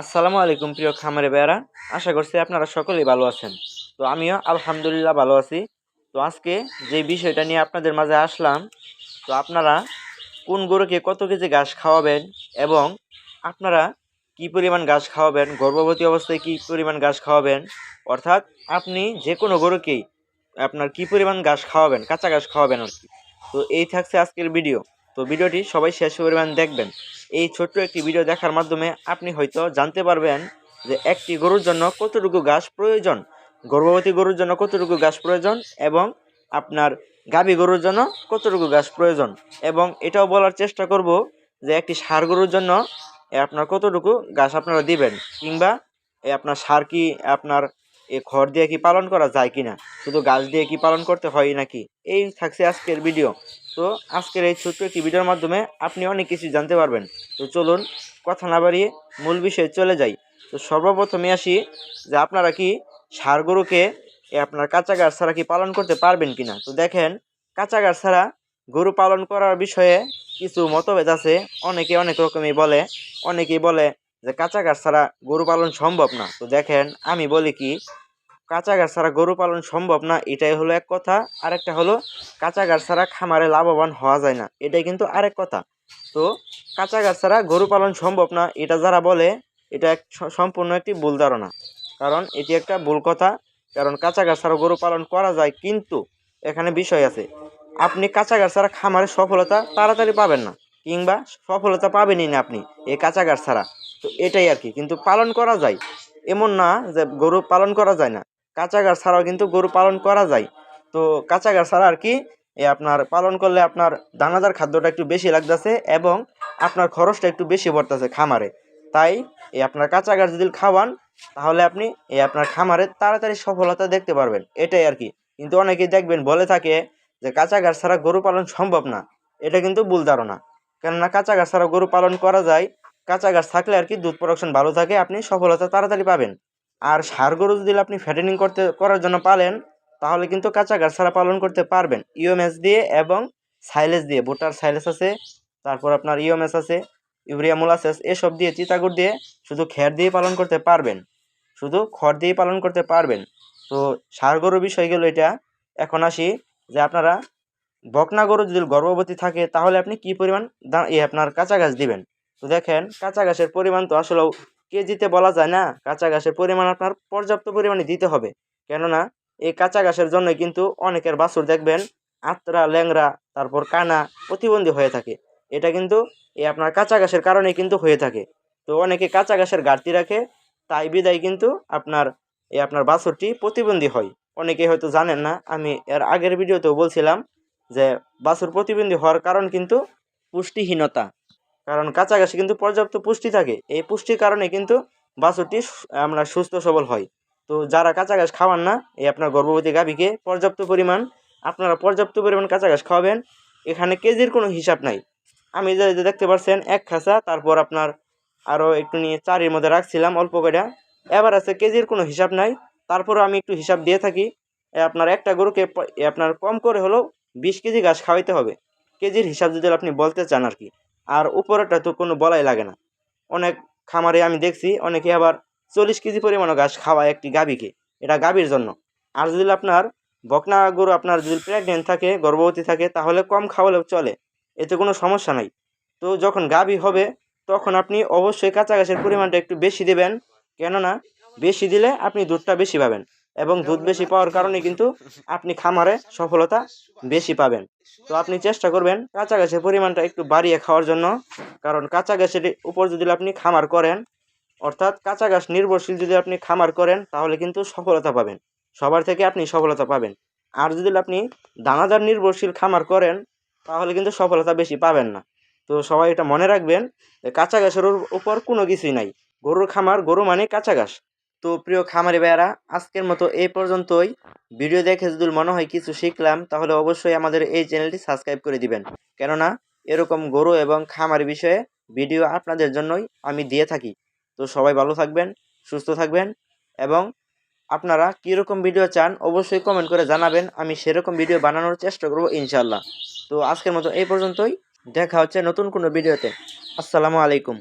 আসসালামু আলাইকুম, প্রিয় খামারে বেয়ারা আশা করছি আপনারা সকলেই ভালো আছেন। তো আমিও আলহামদুলিল্লাহ ভালো আছি। তো আজকে যে বিষয়টা নিয়ে আপনাদের মাঝে আসলাম, তো আপনারা কোন গরুকে কত কেজি ঘাস খাওয়াবেন এবং আপনারা কি পরিমাণ ঘাস খাওয়াবেন, গর্ভবতী অবস্থায় কি পরিমাণ ঘাস খাওয়াবেন, অর্থাৎ আপনি যে কোনো গরুকেই আপনার কি পরিমাণ ঘাস খাওয়াবেন, কাঁচা ঘাস খাওয়াবেন আর কি। তো এই থাকছে আজকের ভিডিও। তো ভিডিওটি সবাই শেষ পরিমাণ দেখবেন। এই ছোট্ট একটি ভিডিও দেখার মাধ্যমে আপনি হয়তো জানতে পারবেন যে একটি গরুর জন্য কতটুকু ঘাস প্রয়োজন, গর্ভবতী গরুর জন্য কতটুকু ঘাস প্রয়োজন এবং আপনার গাভী গরুর জন্য কতটুকু ঘাস প্রয়োজন এবং এটাও বলার চেষ্টা করব যে একটি সার গরুর জন্য আপনার কতটুকু ঘাস আপনারা দিবেন কিংবা আপনার সার কি আপনার এ খড় দিয়ে কি পালন করা যায় কিনা, শুধু গাছ দিয়ে কি পালন করতে হয় নাকি, এই থাকছে আজকের ভিডিও তো আজকের এই ছোট্ট একটি ভিডিওর মাধ্যমে আপনি অনেক কিছু জানতে পারবেন। তো চলুন কথা না বাড়িয়ে মূল বিষয়ে চলে যাই। তো সর্বপ্রথমে আসি যে আপনারা কি ষাঁড় গরুকে আপনার কাঁচা গাছ ছাড়া কি পালন করতে পারবেন কিনা? তো দেখেন, কাঁচা গাছ ছাড়া গরু পালন করার বিষয়ে কিছু মতভেদ আছে। অনেকে অনেক রকমই বলে, অনেকেই বলে যে কাঁচা গাছ ছাড়া গরু পালন সম্ভব না। তো দেখেন, আমি বলি কি কাঁচা গাছ ছাড়া গরু পালন সম্ভব না, এটাই হলো এক কথা। আরেকটা হলো, কাঁচা গাছ ছাড়া খামারে লাভবান হওয়া যায় না, এটাই কিন্তু আরেক কথা। তো, কাঁচা গাছ ছাড়া গরু পালন সম্ভব না, এটা যারা বলে, এটা এক সম্পূর্ণ একটি ভুল ধারণা। কারণ এটি একটা ভুল কথা, কারণ কাঁচা গাছ ছাড়া গরু পালন করা যায়, কিন্তু এখানে বিষয় আছে। আপনি কাঁচা গাছ ছাড়া খামারে সফলতা তাড়াতাড়ি পাবেন না, কিংবা সফলতা পাবেনই না আপনি এই কাঁচা গাছ ছাড়া। তো এটাই আর কি, কিন্তু পালন করা যায়। এমন না যে গরু পালন করা যায় না। কাঁচা গাছ ছাড়াও কিন্তু গরু পালন করা যায়। তো কাঁচা গাছ ছাড়া আর কি, এ আপনার পালন করলে আপনার দানাদার খাদ্যটা একটু বেশি লাগতেছে এবং আপনার খরচটা একটু বেশি পড়তেছে খামারে। তাই এই আপনার কাঁচা গাছ যদি খাওয়ান, তাহলে আপনি এই আপনার খামারে তাড়াতাড়ি সফলতা দেখতে পারবেন। এটাই আর কি। কিন্তু অনেকেই দেখবেন বলে থাকে যে কাঁচা গাছ ছাড়া গরু পালন সম্ভব না। এটা কিন্তু ভুল ধারণা। কেননা কাঁচা গাছ ছাড়া গরু পালন করা যায়। কাঁচা গাছ থাকলে আর কি দুধ প্রোডাকশন ভালো থাকে, আপনি সফলতা তাড়াতাড়ি পাবেন। আর ষাঁড় গরু যদি আপনি ফ্যাটেনিং করতে, করার জন্য পালেন, তাহলে কিন্তু কাঁচা গাছ ছাড়া পালন করতে পারবেন। ইওএমএস দিয়ে এবং সাইলেজ দিয়ে, ভুট্টার সাইলেজ আছে, তারপর আপনার ইওএমএস আছে, ইউরিয়া মোলাসেস, এসব দিয়ে চিতাগুড় দিয়ে শুধু খ্যার দিয়ে পালন করতে পারবেন। শুধু খড় দিয়ে পালন করতে পারবেন। তো গরুর বিষয় গেল এটা। এখন আসি যে আপনারা বকনা গরু যদি গর্ভবতী থাকে, তাহলে আপনি কি পরিমাণ আপনার কাঁচা গাছ দিবেন? তো দেখেন, কাঁচা গাছের পরিমাণ তো আসলেও কেজিতে বলা যায় না, কাঁচা ঘাসের পরিমাণ আপনার পর্যাপ্ত পরিমাণে দিতে হবে। কেননা, এই কাঁচা ঘাসের জন্যই কিন্তু অনেকের বাছুর দেখবেন আত্রা ল্যাংরা তারপর কানা প্রতিবন্ধী হয়ে থাকে। এটা কিন্তু এই আপনার কাঁচা ঘাসের কারণেই কিন্তু হয়ে থাকে। তো অনেকে কাঁচা ঘাসের ঘাটতি রাখে, তাই বিদায় কিন্তু আপনার, এই আপনার বাছুরটি প্রতিবন্ধী হয়। অনেকে হয়তো জানেন না, আমি এর আগের ভিডিওতেও বলছিলাম যে বাছুর প্রতিবন্ধী হওয়ার কারণ কিন্তু পুষ্টিহীনতা। কারণ কাঁচা ঘাসে কিন্তু পর্যাপ্ত পুষ্টি থাকে। এই পুষ্টির কারণে কিন্তু বাছুরটি আমরা সুস্থ সবল হয়। তো যারা কাঁচা ঘাস খাওয়ান না, এই আপনার গর্ভবতী গাভীকে পর্যাপ্ত পরিমাণ, আপনারা পর্যাপ্ত পরিমাণ কাঁচা ঘাস খাওয়াবেন। এখানে কেজির কোনো হিসাব নাই। আমি যে দেখতে পাচ্ছেন, এক খাসা তারপর আপনার আরও একটু নিয়ে চারির মধ্যে রাখছিলাম অল্প করে এবার আছে কেজির কোনো হিসাব নাই। তারপরও আমি একটু হিসাব দিয়ে থাকি। আপনার একটা গরুকে আপনার কম করে হলেও বিশ কেজি ঘাস খাওয়াইতে হবে। কেজির হিসাব যদি আপনি বলতে চান আর কি। আর উপরেটা তো কোনো বলাই লাগে না। অনেক খামারে আমি দেখছি, অনেকে আবার চল্লিশ কেজি পরিমাণও ঘাস খাওয়ায় একটি গাভীকে। এটা গাভীর জন্য। আর যদি আপনার বকনা গরু আপনার যদি প্রেগনেন্ট থাকে, গর্ভবতী থাকে, তাহলে কম খাওয়ালেও চলে। এতে কোনো সমস্যা নাই। তো যখন গাভী হবে, তখন আপনি অবশ্যই কাঁচা ঘাসের পরিমাণটা একটু বেশি দেবেন। কেননা, বেশি দিলে আপনি দুধটা বেশি পাবেন। এবং দুধ বেশি পাওয়ার কারণে কিন্তু আপনি খামারে সফলতা বেশি পাবেন। তো আপনি চেষ্টা করবেন কাঁচা গাছের পরিমাণটা একটু বাড়িয়ে খাওয়ার জন্য। কারণ কাঁচা গাছের উপর যদি আপনি খামার করেন অর্থাৎ কাঁচা গাছ নির্ভরশীল যদি আপনি খামার করেন তাহলে কিন্তু সফলতা পাবেন। সবার থেকে আপনি সফলতা পাবেন। আর যদি আপনি দানাদার নির্ভরশীল খামার করেন তাহলে কিন্তু সফলতা বেশি পাবেন না। তো সবাই এটা মনে রাখবেন যে কাঁচা গাছের উপর কোনো কিছুই নাই। গরুর খামার গরু মানে কাঁচা ঘাস তো প্রিয় খামারি ভাইয়ারা, আজকের মতো এই পর্যন্তই। ভিডিও দেখে যদি মনে হয় কিছু শিখলাম, তাহলে অবশ্যই আমাদের এই চ্যানেলটি সাবস্ক্রাইব করে দিবেন। কেননা, এরকম গরু এবং খামার বিষয়ে ভিডিও আপনাদের জন্যই আমি দিয়ে থাকি। তো সবাই ভালো থাকবেন, সুস্থ থাকবেন এবং আপনারা কীরকম ভিডিও চান অবশ্যই কমেন্ট করে জানাবেন। আমি সেরকম ভিডিও বানানোর চেষ্টা করব ইনশাল্লাহ তো আজকের মতো এই পর্যন্তই। দেখা হচ্ছে নতুন কোনো ভিডিওতে। আসসালামু আলাইকুম।